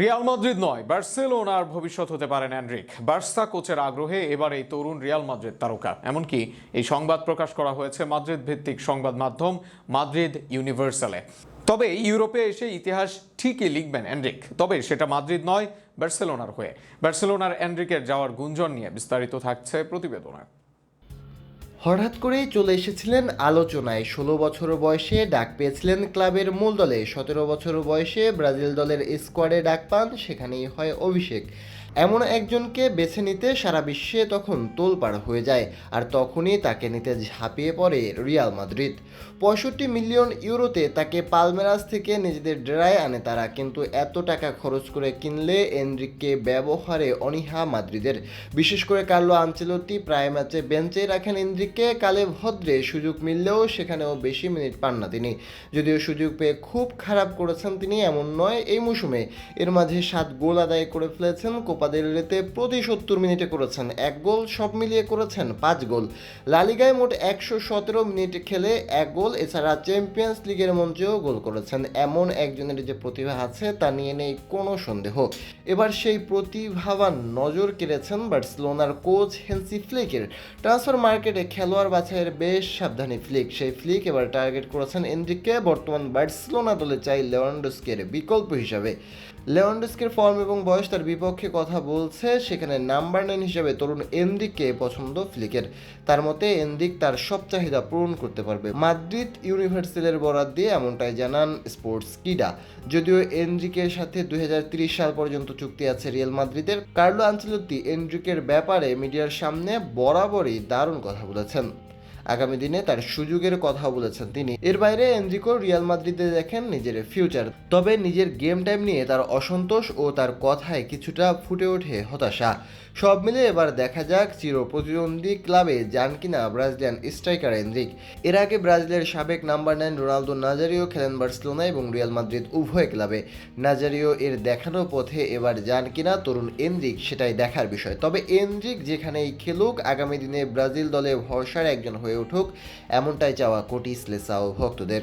Real Madrid নয়, বার্সেলোনার ভবিষ্যৎ হতে পারেন অ্যান্ড্রিক বার্সা কোচের আগ্রহে এবার এই তরুণ রিয়াল মাদ্রিদ তারকা। এমনকি এই সংবাদ প্রকাশ করা হয়েছে মাদ্রিদ ভিত্তিক সংবাদ মাধ্যম মাদ্রিদ ইউনিভার্সালে। তবে ইউরোপে এসে ইতিহাস ঠিকই লিখবেন অ্যান্ড্রিক তবে সেটা মাদ্রিদ নয়, বার্সেলোনার হয়ে। বার্সেলোনার অ্যান্ড্রিকের যাওয়ার গুঞ্জন নিয়ে বিস্তারিত থাকছে প্রতিবেদনে। হঠাৎ করেই চলে এসেছিলেন আলোচনায়। ষোলো বছর বয়সে ডাক পেয়েছিলেন ক্লাবের মূল দলে। সতেরো বছর বয়সে ব্রাজিল দলের স্কোয়াডে ডাক পান, সেখানেই হয় অভিষেক। এমন একজনকে বেছে নিতে সারা বিশ্বে তখন তোলপাড় হয়ে যায়, আর তখনই তাকে নিতে ঝাঁপিয়ে পড়ে রিয়াল মাদ্রিদ। পঁয়ষট্টি মিলিয়ন ইউরোতে তাকে পালমেরাস থেকে নিজেদের ডেরায় আনে তারা, কিন্তু এত টাকা খরচ করে কিনলে এনরিককে ব্যবহারে অনীহা মাদ্রিদের। বিশেষ করে কার্লো আঞ্চেলতি প্রায় ম্যাচে বেঞ্চে রাখেন এনরিককে কালে ভদ্রে সুযোগ মিললেও সেখানেও বেশি মিনিট পান না তিনি। যদিও সুযোগ পেয়ে খুব খারাপ করেছেন তিনি, এমন নয় এই মৌসুমে। এর মাঝে সাত গোল আদায় করে ফেলেছেন, কোপা দেল রেতে প্রতি সত্তর মিনিটে করেছেন এক গোল, সব মিলিয়ে করেছেন পাঁচ গোল। লালিগায় মোট একশো সতেরো মিনিট খেলে এক গোল, এছাড়া চ্যাম্পিয়ন্স লিগের মঞ্চেও গোল করেছেন। এমন একজনের যে প্রতিভা আছে, তা নিয়ে নেই কোনো সন্দেহ। এবার সেই প্রতিভাবান নজর কেড়েছেন বার্সেলোনার কোচ হেন্সি ফ্লিকের। ট্রান্সফার মার্কেটে খেলোয়াড় বাছাইয়ের বেশ সাবধানী ফ্লিক সেই ফ্লিক এবার টার্গেট করেছেন এনরিককে বর্তমান বার্সেলোনা দলে চাই লেওয়ান্ডোস্কের বিকল্প হিসাবে। লেওয়ান্ডোস্কের ফর্ম এবং বয়স তার বিপক্ষে কথা বলছে। সেখানে নাম্বার নাইন হিসাবে তরুণ এনদিককে পছন্দ ফ্লিকের তার মতে এনদিক তার সব চাহিদা পূরণ করতে পারবে। মাদ্রিদ ইউনিভার্সিটির বরাদ দিয়ে এমনটাই জানান স্পোর্টস কিডা। যদিও এনরিকের সাথে দুই হাজার ত্রিশ সাল পর্যন্ত চুক্তি আছে রিয়াল মাদ্রিদের, কার্লো আঞ্চলতি এনরিকের ব্যাপারে মিডিয়ার সামনে বরাবরই দারুণ কথা বলেছেন আগামী দিনে তার সুযোগের কথা বলেছেন তিনি। এর বাইরে এনরিকো রিয়াল মাদ্রিদে দেখেন নিজের ফিউচার, তবে নিজের গেম টাইম নিয়ে তার অসন্তোষ ও তার কথায় কিছুটা ফুটে ওঠে হতাশা। সব মিলে এবার দেখা যাক চির প্রতিদ্বন্দ্বী ক্লাবে যান কিনা ব্রাজিলিয়ান স্ট্রাইকার এনরিক। এর আগে ব্রাজিলের সাবেক নাম্বার নাইন রোনালদো নাজারিও খেলেন বার্সেলোনা এবং রিয়াল মাদ্রিদ উভয় ক্লাবে। নাজারিও এর দেখানো পথে এবার যান কিনা তরুণ এনরিক সেটাই দেখার বিষয়। তবে এনরিক যেখানেই খেলুক, আগামী দিনে ব্রাজিল দলে ভরসার একজন হয়ে উঠুক। এমনটাই চাওয়া কোটি স্লেসাও ভক্তদের।